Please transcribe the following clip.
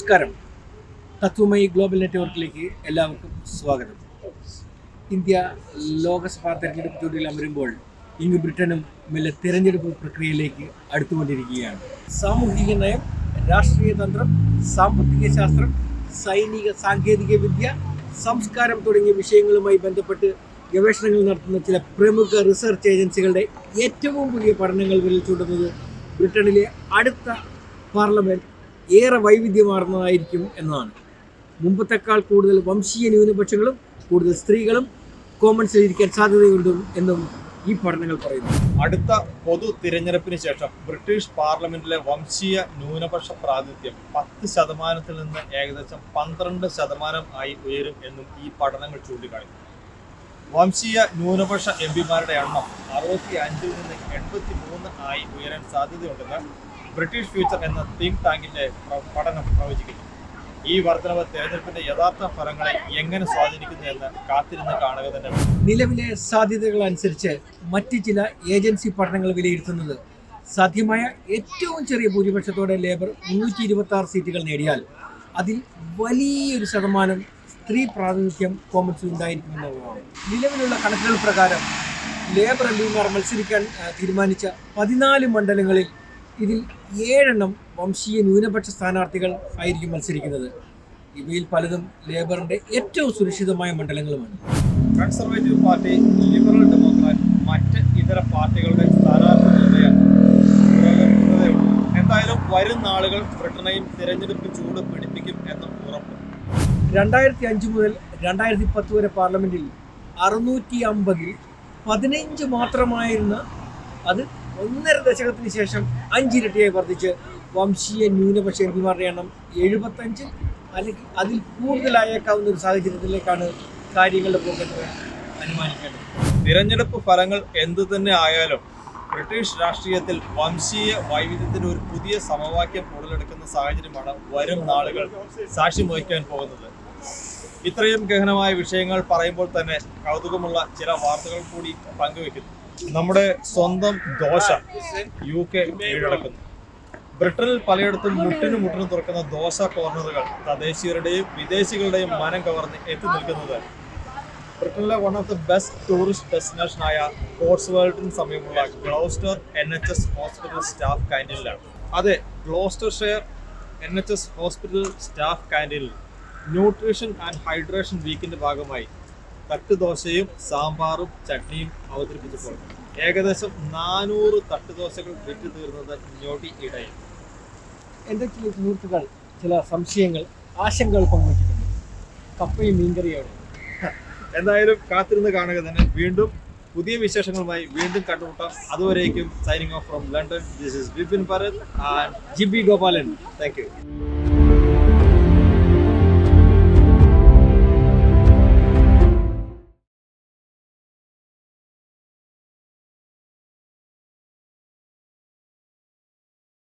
നമസ്കാരം. തത്വമയി ഗ്ലോബൽ നെറ്റ്വർക്കിലേക്ക് എല്ലാവർക്കും സ്വാഗതം. ഇന്ത്യ ലോകസഭാ തെരഞ്ഞെടുപ്പ് ചൂടിൽ അമരുമ്പോൾ ഇങ്ങ് ബ്രിട്ടനും മെല്ലെ തിരഞ്ഞെടുപ്പ് പ്രക്രിയയിലേക്ക് അടുത്തുകൊണ്ടിരിക്കുകയാണ്. സാമൂഹിക നയം രാഷ്ട്രീയ തന്ത്രം സാമ്പത്തിക ശാസ്ത്രം സൈനിക സാങ്കേതിക വിദ്യ സംസ്കാരം തുടങ്ങിയ വിഷയങ്ങളുമായി ബന്ധപ്പെട്ട് ഗവേഷണങ്ങൾ നടത്തുന്ന ചില പ്രമുഖ റിസർച്ച് ഏജൻസികളുടെ ഏറ്റവും പുതിയ പഠനങ്ങൾ വിരൽ ചൂണ്ടുന്നത് ബ്രിട്ടനിലെ അടുത്ത പാർലമെന്റ് ഏറെ വൈവിധ്യമാർന്നതായിരിക്കും എന്നതാണ്. മുമ്പത്തെക്കാൾ കൂടുതൽ വംശീയ ന്യൂനപക്ഷങ്ങളും കൂടുതൽ സ്ത്രീകളും കോമൺസിൽ ഇരിക്കാൻ സാധ്യതയുണ്ട് എന്നും ഈ പഠനങ്ങൾ പറയുന്നു. അടുത്ത പൊതു തിരഞ്ഞെടുപ്പിന് ശേഷം ബ്രിട്ടീഷ് പാർലമെന്റിലെ വംശീയ ന്യൂനപക്ഷ പ്രാതിനിധ്യം പത്ത് ശതമാനത്തിൽ നിന്ന് ഏകദേശം പന്ത്രണ്ട് ശതമാനം ആയി ഉയരും എന്നും ഈ പഠനങ്ങൾ ചൂണ്ടിക്കാണിക്കുന്നു. വംശീയ ന്യൂനപക്ഷ എം പിമാരുടെ എണ്ണം അറുപത്തി അഞ്ചിൽ നിന്ന് എൺപത്തി മൂന്ന് ആയി ഉയരാൻ സാധ്യതയുണ്ടെന്ന് ബ്രിട്ടീഷ് ഫ്യൂച്ചർ എന്ന തിങ്ക് ടാങ്കിന്റെ പഠനം പ്രവചിക്കുന്നു. ഈ വർധനവ് തെരഞ്ഞെടുപ്പിന്റെ യഥാർത്ഥ ഫലങ്ങളെ എങ്ങനെ സ്വാധീനിക്കുന്നു എന്ന് കാത്തിരുന്ന് കാണുക തന്നെ നിലവിലെ സാധ്യതകൾ അനുസരിച്ച് മറ്റ് ചില ഏജൻസി പഠനങ്ങൾ വിലയിരുത്തുന്നത് സാധ്യമായ ഏറ്റവും ചെറിയ ഭൂരിപക്ഷത്തോടെ ലേബർ മുന്നൂറ്റി ഇരുപത്തി ആറ് സീറ്റുകൾ നേടിയാൽ അതിൽ വലിയൊരു ശതമാനം സ്ത്രീ പ്രാതിനിധ്യം കോമൺസിൽ ഉണ്ടായിരിക്കുമെന്നുള്ളതാണ്. നിലവിലുള്ള കണക്കുകൾ പ്രകാരം ലേബർ എം പിമാർ മത്സരിക്കാൻ തീരുമാനിച്ച പതിനാല് മണ്ഡലങ്ങളിൽ ഇതിൽ ഏഴെണ്ണം വംശീയ ന്യൂനപക്ഷ സ്ഥാനാർത്ഥികൾ ആയിരിക്കും മത്സരിക്കുന്നത്. ഇവയിൽ പലതും ലേബറിന്റെ ഏറ്റവും സുരക്ഷിതമായ മണ്ഡലങ്ങളുമാണ്. കൺസർവേറ്റീവ് പാർട്ടി ലിബറൽ ഡെമോക്രാറ്റ് മറ്റ് ഇതര പാർട്ടികളുടെ സ്ഥാനാർത്ഥി നിർണയം പുരോഗമിക്കുന്നതേയുള്ളൂ എന്തായാലും വരും നാളുകൾ ബ്രിട്ടനെയും തിരഞ്ഞെടുപ്പ് ചൂട് പിടിപ്പിക്കും എന്ന് ഉറപ്പ്. രണ്ടായിരത്തി അഞ്ച് മുതൽ രണ്ടായിരത്തി പത്ത് വരെ പാർലമെന്റിൽ അറുന്നൂറ്റി അമ്പതിൽ പതിനഞ്ച് മാത്രമായിരുന്ന അത് ഒന്നര ദശകത്തിന് ശേഷം അഞ്ചിരട്ടിയായി വർദ്ധിച്ച് വംശീയ ന്യൂനപക്ഷ എം പിമാരുടെ എണ്ണം എഴുപത്തഞ്ച്. അല്ലെങ്കിൽ അതിൽ കൂടുതലായേക്കാവുന്ന ഒരു സാഹചര്യത്തിലേക്കാണ് കാര്യങ്ങളുടെ പോക്കറ്റ് അനുമാനിക്കേണ്ടത്. തിരഞ്ഞെടുപ്പ് ഫലങ്ങൾ എന്തു തന്നെ ആയാലും ബ്രിട്ടീഷ് രാഷ്ട്രീയത്തിൽ വംശീയ വൈവിധ്യത്തിന് ഒരു പുതിയ സമവാക്യം ഉടലെടുക്കുന്ന സാഹചര്യമാണ് വരും നാളുകൾ സാക്ഷ്യം വഹിക്കാൻ പോകുന്നത്. ഇത്രയും ഗഹനമായ വിഷയങ്ങൾ പറയുമ്പോൾ തന്നെ കൗതുകമുള്ള ചില വാർത്തകൾ കൂടി പങ്കുവെക്കുന്നു നമ്മുടെ സ്വന്തം ദോശ യു കെ കീഴടക്കുന്നു. ബ്രിട്ടനിൽ പലയിടത്തും മുട്ടിനു മുട്ടിന് തുറക്കുന്ന ദോശ കോർണറുകൾ തദ്ദേശീയരുടെയും വിദേശികളുടെയും മനം കവർന്ന് എത്തി നിൽക്കുന്നത് ബ്രിട്ടനിലെ one of the best tourist ഡെസ്റ്റിനേഷനായ കോട്സ് വേൾഡിന് സമീപമുള്ള Gloucester N H S hospital staff ക്യാന്റീനിലാണ് അതെ Gloucestershire N H S hospital staff ക്യാന്റീനിൽ nutrition and hydration വീക്കിന്റെ ഭാഗമായി തട്ടുദോശയും സാമ്പാറും ചട്നിയും അവതരിപ്പിച്ചപ്പോൾ ഏകദേശം നാനൂറ് തട്ടുദോശകൾ വിറ്റ് തീർന്നത് ഞൊടി ഇടയിൽ. എന്റെ ചില സുഹൃത്തുക്കൾ ചില സംശയങ്ങൾ ആശങ്കകൾ പങ്കുവച്ചിട്ടുണ്ട്. കപ്പയും മീൻകറിയോടെ എന്തായാലും കാത്തിരുന്ന് കാണുക തന്നെ. വീണ്ടും പുതിയ വിശേഷങ്ങളുമായി വീണ്ടും കണ്ടുമുട്ടാം. അതുവരേക്കും signing off from London this is Bipin Paral and G B Gopalan thank you